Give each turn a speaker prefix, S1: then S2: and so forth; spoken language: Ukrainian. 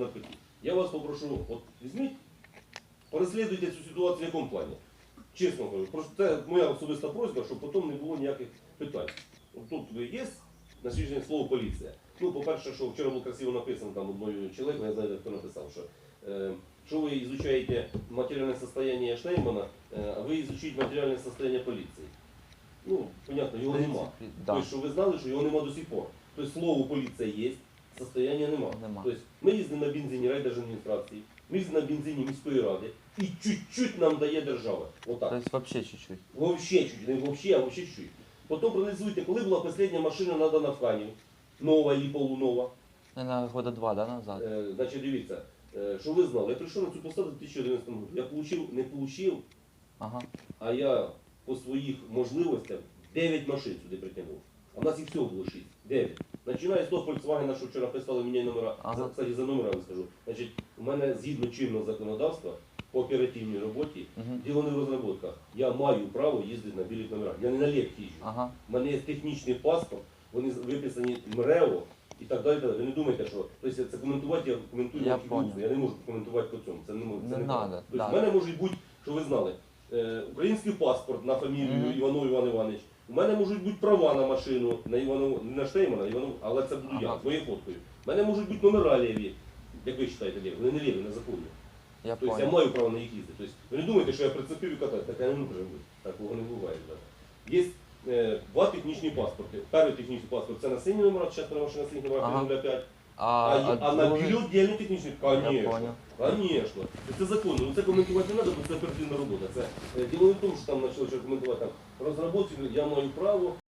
S1: наркотик. Я вас попрошу, от візьміть, переслідуйте цю ситуацію в якому плані. Чесно кажу, просто це моя особиста просьба, щоб потім не було ніяких питань. От тут ви є на день слово поліція. Ну, по-перше, що вчора було красиво написано там одною чоловіком, я знаю, хто написав, що е, що ви изучаете материальное состояние Штеймана, е, а ви изучите материальне состояние поліції. Ну, понятно, його нема.
S2: Да.
S1: Тобто, що ви знали, що його нема до сих пор. Тобто слово поліція є, состояння нема.
S2: Нема.
S1: Тобто ми їздимо на бензині райдержадміністрації, ми їздимо на бензині міської ради і чуть-чуть нам дає держава. Отак.
S2: То есть вообще чуть-чуть.
S1: Вообще чуть, не вообще, а вообще чуть. Потім проаналізуйте, коли була остання машина надана в Канів, нова або полунова.
S2: Наверное, года два, да, назад?
S1: Е, значить, дивіться, е, що ви знали, я прийшов на цю посаду в 2011 році. Я получив, не получив,
S2: Ага.
S1: а я по своїх можливостях 9 машин сюди притягнув. А в нас їх всього було 6. 9. Починаю з того Volkswagen, що вчора писали мені номера.
S2: Ага.
S1: За- Кстати, за номерами скажу. Значить, у мене згідно чинного законодавства по оперативній роботі,
S2: Мгм.
S1: діло не в розробках. Я маю право їздити на білих номерах. Я не на лек їжджу.
S2: Ага.
S1: У мене є технічний паспорт, вони виписані МРЕО і так далі. Ви не думайте, що тобто це коментувати, я коментую
S2: Я понял.
S1: Я не можу коментувати по цьому. Це не можу.
S2: Не
S1: це
S2: надо,
S1: Тобто
S2: да.
S1: в мене може бути, що ви знали, е, український паспорт на фамілію
S2: Мгм.
S1: Іванов Іван Іванович. У мене можуть бути права на машину, на Іванову, не на Штеймана, Іванову, але це буду я,
S2: Ага.
S1: фоткою. У мене можуть бути номера ліві. Як ви вважаєте, ліві? Вони не ліві, незаконні.
S2: Я
S1: Тобто я
S2: понял.
S1: маю право на їх їздити. Тобто, ви не думайте, що я прицепив і катаю. Таке не може бути. Такого не буває. Да. Є е, два технічні паспорти. Перший технічний паспорт це на синій номер, зараз на машина синій номер
S2: Ага.
S1: 505.
S2: А,
S1: А, а, на білі віддільний технічний,
S2: Я
S1: Конечно.
S2: понял.
S1: Звісно. Це законно. Ну це коментувати не треба, бо це оперативна робота. Це е, діло не в тому, що там почали щось коментувати там розробці, я маю право